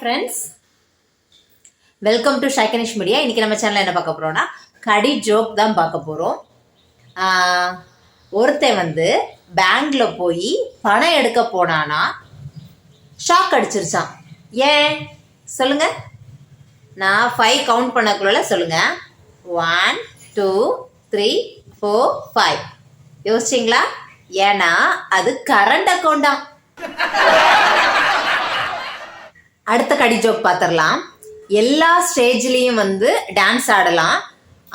Friends welcome to ஷைகனிஷ் media இன்றைக்கி நம்ம சேனலில் என்ன பார்க்க போகிறோம்னா கடி ஜோக் தான் பார்க்க போகிறோம் ஒருத்தன் வந்து பேங்கில் போய் பணம் எடுக்க போனானா ஷாக் அடிச்சிருச்சான் ஏன்? சொல்லுங்க. நான் ஃபைவ் கவுண்ட் பண்ணக்குள்ள சொல்லுங்க. One two three four five யோசிச்சிங்களா? ஏன்னா அது கரண்ட் அக்கௌண்டா அடுத்த கடி ஜோக் பார்த்துடலாம் எல்லா ஸ்டேஜ்லேயும் வந்து டான்ஸ் ஆடலாம்.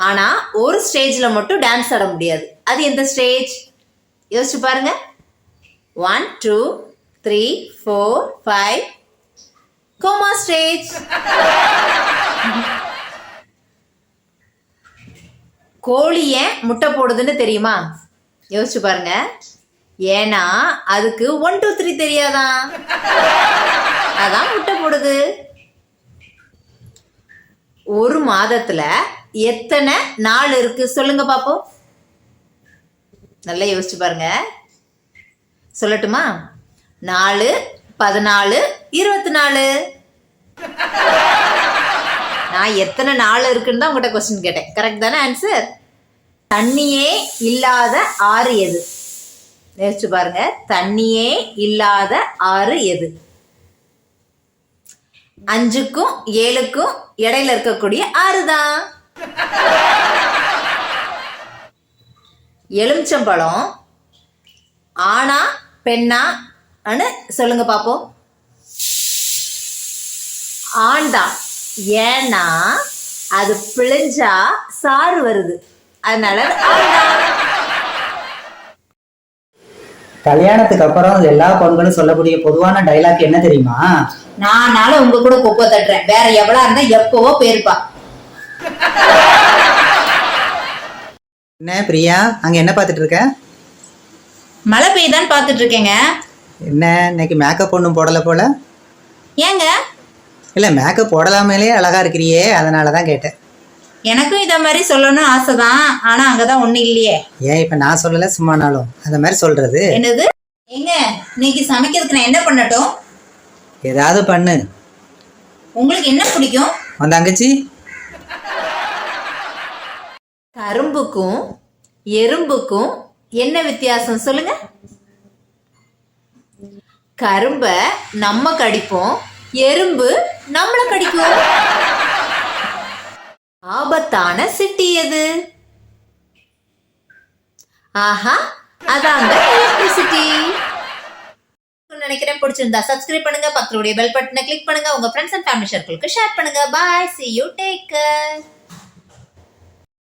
ஆனால் ஒரு ஸ்டேஜில் மட்டும் டான்ஸ் ஆட முடியாது. அது எந்த ஸ்டேஜ் யோசிச்சு பாருங்க. One two three four five coma stage கோழி ஏன் முட்டை போடுதுன்னு தெரியுமா? யோசிச்சு பாருங்க. ஏன்னா அதுக்கு ஒன் டூ த்ரீ தெரியாதான் அதான் முட்டை போடுது. ஒரு மாதத்துல எத்தனை நாள் இருக்கு? சொல்லுங்க பாப்போம். நல்லா யோசிச்சு பாருங்க. சொல்லட்டுமா? நாலு பதினாலு இருபத்தி நாலு நான் எத்தனை நாள் இருக்குன்னு தான் உங்கள்கிட்ட கொஸ்டின் கேட்டேன். கரெக்ட் தானே ஆன்சர் தண்ணியே இல்லாத ஆறு எது? யோசிச்சு பாருங்க. தண்ணியே இல்லாத ஆறு எது? அஞ்சுக்கும் ஏழுக்கும் இடையில இருக்கக்கூடிய ஆறு தான் எலுமிச்சம்பழம் ஆனா பெண்ணா அனு சொல்லுங்க பாப்போம். ஆண்டா ஏன்னா அது பிழிஞ்சா சாறு வருது. அதனால கல்யாணத்துக்கு அப்புறம் எல்லா பெண்களும் சொல்லக்கூடிய பொதுவான டைலாக் என்ன தெரியுமா? நானால உங்க கூட குப்பை தட்டுறேன். வேற எவ்வளவு இருந்தா எப்பவோ போயிருப்பா. என்ன பிரியா? அங்க என்ன பார்த்துட்டு இருக்க? மழை பெய்யுதான்னு பார்த்துட்டு இருக்கேங்க. என்ன இன்னைக்கு மேக்கப் ஒன்றும் போடல போல? ஏங்க? இல்லை மேக்கப் போடலாமலே அழகா இருக்கிறியே அதனால தான் கேட்டேன். எனக்கும் இத மாதிரி சொல்லணும்னு ஆசைதான். ஆனா அங்கதான் ஒண்ணு இல்லையே. ஏன் இப்போ நான் சொல்லலை? சும்மானாலும் அந்த மாதிரி சொல்றது. என்னது? எங்க இன்னைக்கு சமைக்கிறதுக்கு நான் என்ன பண்ணட்டும்? ஏதாவது பண்ணு. உங்களுக்கு என்ன பிடிக்கும்? உன் தங்கச்சி? கரும்புக்கும் எறும்புக்கும் என்ன வித்தியாசம் சொல்லுங்க? கரும்ப நம்ம கடிப்போம் எறும்பு நம்மள கடிக்கும். ஆபத்தான சிட்டி எது? ஆஹா அதாங்க எலக்ட்ரிசிட்டி நினைக்கிறேன் பிடிச்சிருந்தா சப்ஸ்கிரைப் பண்ணுங்க பக்கத்துடைய பெல் பட்டனை கிளிக் பண்ணுங்க உங்க ஃப்ரெண்ட்ஸ் அண்ட் ஃபேமிலி சர்க்கிளுக்கு ஷேர் பண்ணுங்க. Bye see you take care.